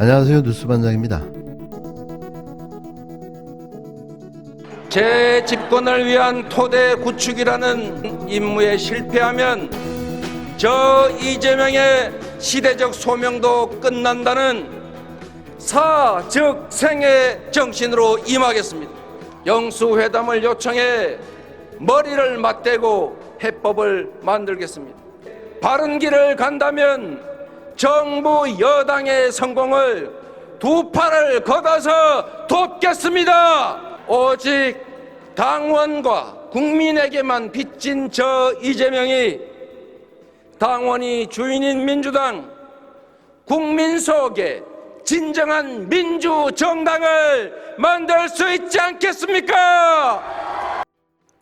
안녕하세요 뉴스반장입니다. 제 집권을 위한 토대 구축이라는 임무에 실패하면 저 이재명의 시대적 소명도 끝난다는 사즉 생의 정신으로 임하겠습니다. 영수회담을 요청해 머리를 맞대고 해법을 만들겠습니다. 바른 길을 간다면 정부 여당의 성공을 두 팔을 걷어서 돕겠습니다. 오직 당원과 국민에게만 빚진 저 이재명이 당원이 주인인 민주당 국민 속에 진정한 민주 정당을 만들 수 있지 않겠습니까?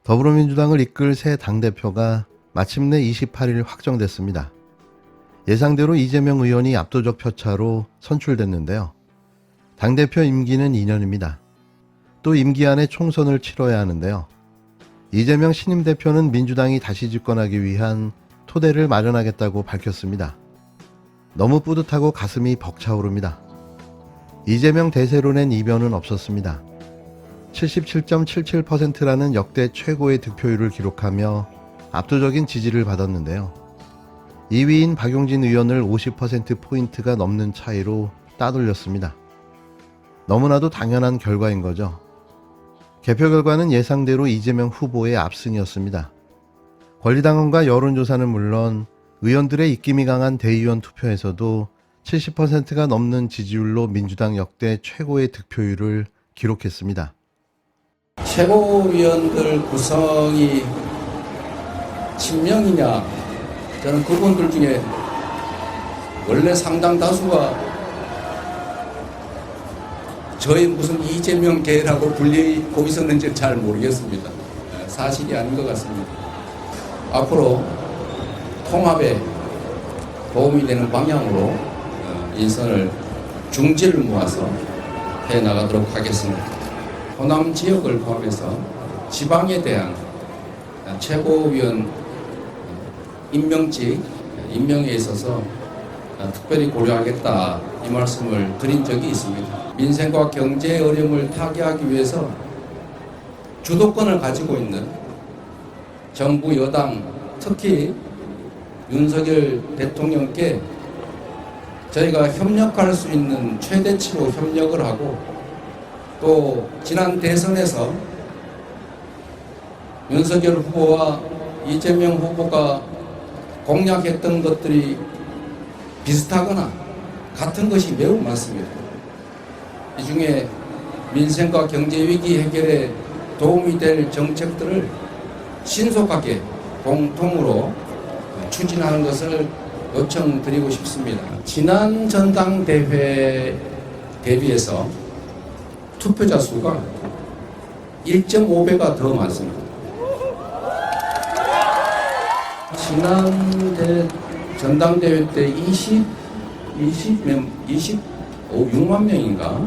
더불어민주당을 이끌 새 당대표가 마침내 28일 확정됐습니다. 예상대로 이재명 의원이 압도적 표차로 선출됐는데요. 당대표 임기는 2년입니다. 또 임기 안에 총선을 치러야 하는데요. 이재명 신임 대표는 민주당이 다시 집권하기 위한 토대를 마련하겠다고 밝혔습니다. 너무 뿌듯하고 가슴이 벅차오릅니다. 이재명 대세로 낸 이변은 없었습니다. 77.77%라는 역대 최고의 득표율을 기록하며 압도적인 지지를 받았는데요. 2위인 박용진 의원을 50%포인트가 넘는 차이로 따돌렸습니다. 너무나도 당연한 결과인 거죠. 개표 결과는 예상대로 이재명 후보의 압승이었습니다. 권리당원과 여론조사는 물론 의원들의 입김이 강한 대의원 투표에서도 70%가 넘는 지지율로 민주당 역대 최고의 득표율을 기록했습니다. 최고위원들 구성이 친명이냐 저는 그분들 중에 원래 상당 다수가 저희 무슨 이재명 계라고 불리고 있었는지 잘 모르겠습니다. 에, 사실이 아닌 것 같습니다. 앞으로 통합에 도움이 되는 방향으로 어, 인선을 중지를 모아서 해 나가도록 하겠습니다. 호남 지역을 포함해서 지방에 대한 최고위원 임명직 임명에 있어서 특별히 고려하겠다 이 말씀을 드린 적이 있습니다. 민생과 경제 어려움을 타개하기 위해서 주도권을 가지고 있는 정부 여당 특히 윤석열 대통령께 저희가 협력할 수 있는 최대치로 협력을 하고 또 지난 대선에서 윤석열 후보와 이재명 후보가 공약했던 것들이 비슷하거나 같은 것이 매우 많습니다. 이 중에 민생과 경제 위기 해결에 도움이 될 정책들을 신속하게 공통으로 추진하는 것을 요청드리고 싶습니다. 지난 전당대회 대비해서 투표자 수가 1.5배가 더 많습니다. 지난해 전당대회 때 20, 20명, 20, 6만 명인가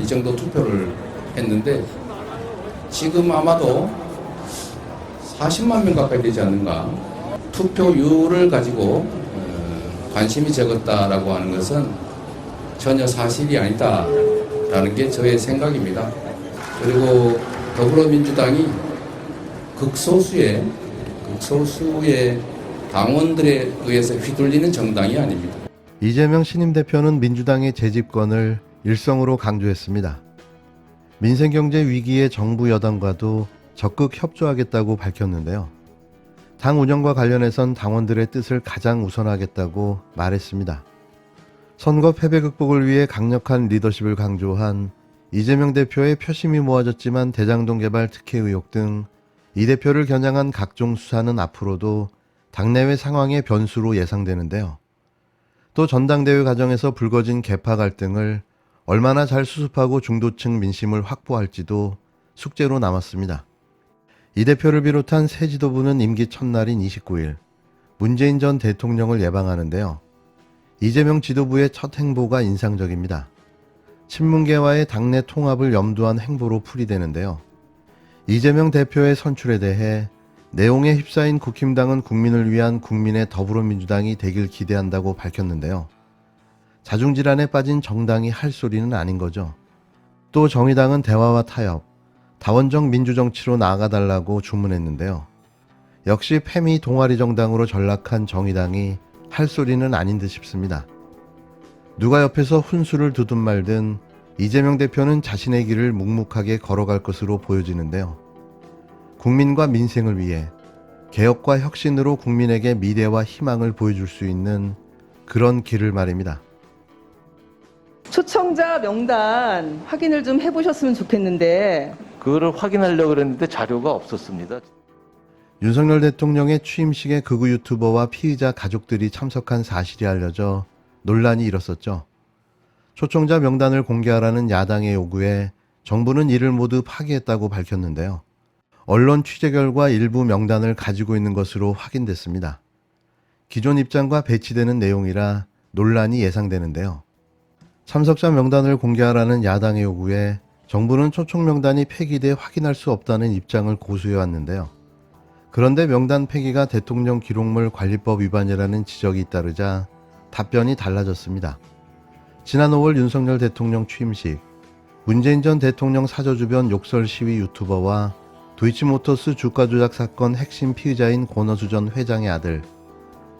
이 정도 투표를 했는데 지금 아마도 40만 명 가까이 되지 않는가 투표율을 가지고 어, 관심이 적었다라고 하는 것은 전혀 사실이 아니다라는 게 저의 생각입니다. 그리고 더불어민주당이 극소수의 극 소수의 당원들에 의해서 휘둘리는 정당이 아닙니다. 이재명 신임 대표는 민주당의 재집권을 일성으로 강조했습니다. 민생경제 위기에 정부 여당과도 적극 협조하겠다고 밝혔는데요. 당 운영과 관련해선 당원들의 뜻을 가장 우선하겠다고 말했습니다. 선거 패배 극복을 위해 강력한 리더십을 강조한 이재명 대표의 표심이 모아졌지만 대장동 개발 특혜 의혹 등 이 대표를 겨냥한 각종 수사는 앞으로도 당내외 상황의 변수로 예상되는데요. 또 전당대회 과정에서 불거진 개파 갈등을 얼마나 잘 수습하고 중도층 민심을 확보할지도 숙제로 남았습니다. 이 대표를 비롯한 새 지도부는 임기 첫날인 29일 문재인 전 대통령을 예방하는데요. 이재명 지도부의 첫 행보가 인상적입니다. 친문계와의 당내 통합을 염두한 행보로 풀이되는데요. 이재명 대표의 선출에 대해 내용에 휩싸인 국힘당은 국민을 위한 국민의 더불어민주당이 되길 기대한다고 밝혔는데요. 자중질환에 빠진 정당이 할 소리는 아닌 거죠. 또 정의당은 대화와 타협, 다원적 민주정치로 나아가달라고 주문했는데요. 역시 패미 동아리 정당으로 전락한 정의당이 할 소리는 아닌 듯 싶습니다. 누가 옆에서 훈수를 두든 말든 이재명 대표는 자신의 길을 묵묵하게 걸어갈 것으로 보여지는데요. 국민과 민생을 위해 개혁과 혁신으로 국민에게 미래와 희망을 보여줄 수 있는 그런 길을 말입니다. 초청자 명단 확인을 좀 해보셨으면 좋겠는데 그거를 확인하려고 그랬는데 자료가 없었습니다. 윤석열 대통령의 취임식에 극우 유튜버와 피의자 가족들이 참석한 사실이 알려져 논란이 일었었죠. 초청자 명단을 공개하라는 야당의 요구에 정부는 이를 모두 파기했다고 밝혔는데요. 언론 취재 결과 일부 명단을 가지고 있는 것으로 확인됐습니다. 기존 입장과 배치되는 내용이라 논란이 예상되는데요. 참석자 명단을 공개하라는 야당의 요구에 정부는 초청 명단이 폐기돼 확인할 수 없다는 입장을 고수해 왔는데요. 그런데 명단 폐기가 대통령 기록물 관리법 위반이라는 지적이 잇따르자 답변이 달라졌습니다. 지난 5월 윤석열 대통령 취임식, 문재인 전 대통령 사저 주변 욕설 시위 유튜버와 도이치모터스 주가 조작 사건 핵심 피의자인 권오수 전 회장의 아들,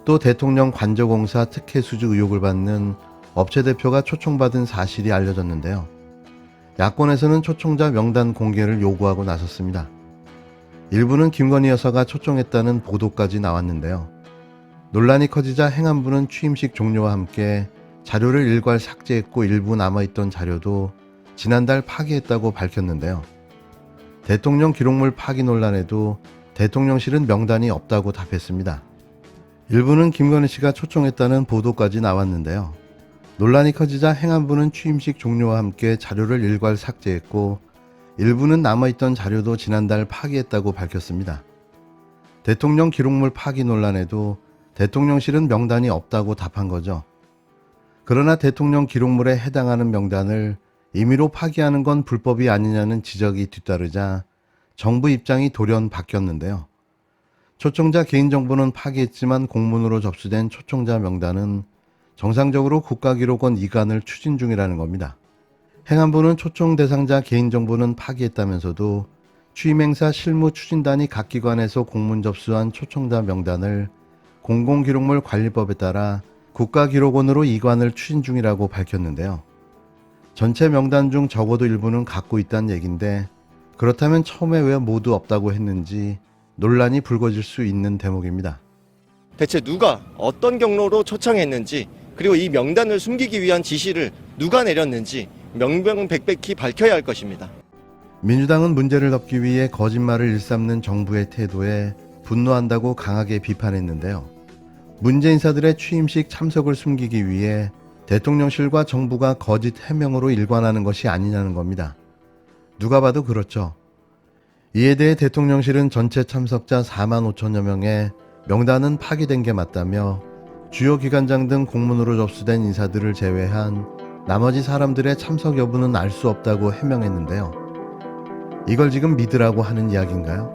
또 대통령 관저공사 특혜 수주 의혹을 받는 업체 대표가 초청받은 사실이 알려졌는데요. 야권에서는 초청자 명단 공개를 요구하고 나섰습니다. 일부는 김건희 여사가 초청했다는 보도까지 나왔는데요. 논란이 커지자 행안부는 취임식 종료와 함께 자료를 일괄 삭제했고 일부 남아있던 자료도 지난달 파기했다고 밝혔는데요. 대통령 기록물 파기 논란에도 대통령실은 명단이 없다고 답했습니다. 일부는 김건희 씨가 초청했다는 보도까지 나왔는데요. 논란이 커지자 행안부는 취임식 종료와 함께 자료를 일괄 삭제했고 일부는 남아있던 자료도 지난달 파기했다고 밝혔습니다. 대통령 기록물 파기 논란에도 대통령실은 명단이 없다고 답한 거죠. 그러나 대통령 기록물에 해당하는 명단을 임의로 파기하는 건 불법이 아니냐는 지적이 뒤따르자 정부 입장이 돌연 바뀌었는데요. 초청자 개인정보는 파기했지만 공문으로 접수된 초청자 명단은 정상적으로 국가기록원 이관을 추진 중이라는 겁니다. 행안부는 초청 대상자 개인정보는 파기했다면서도 취임행사 실무 추진단이 각 기관에서 공문 접수한 초청자 명단을 공공기록물 관리법에 따라 국가기록원으로 이관을 추진 중이라고 밝혔는데요. 전체 명단 중 적어도 일부는 갖고 있다는 얘긴데 그렇다면 처음에 왜 모두 없다고 했는지 논란이 불거질 수 있는 대목입니다. 대체 누가 어떤 경로로 초청했는지 그리고 이 명단을 숨기기 위한 지시를 누가 내렸는지 명명백백히 밝혀야 할 것입니다. 민주당은 문제를 덮기 위해 거짓말을 일삼는 정부의 태도에 분노한다고 강하게 비판했는데요. 문제 인사들의 취임식 참석을 숨기기 위해 대통령실과 정부가 거짓 해명으로 일관하는 것이 아니냐는 겁니다. 누가 봐도 그렇죠. 이에 대해 대통령실은 전체 참석자 4만 5천여 명의 명단은 파기된 게 맞다며 주요 기관장 등 공문으로 접수된 인사들을 제외한 나머지 사람들의 참석 여부는 알 수 없다고 해명했는데요. 이걸 지금 믿으라고 하는 이야기인가요?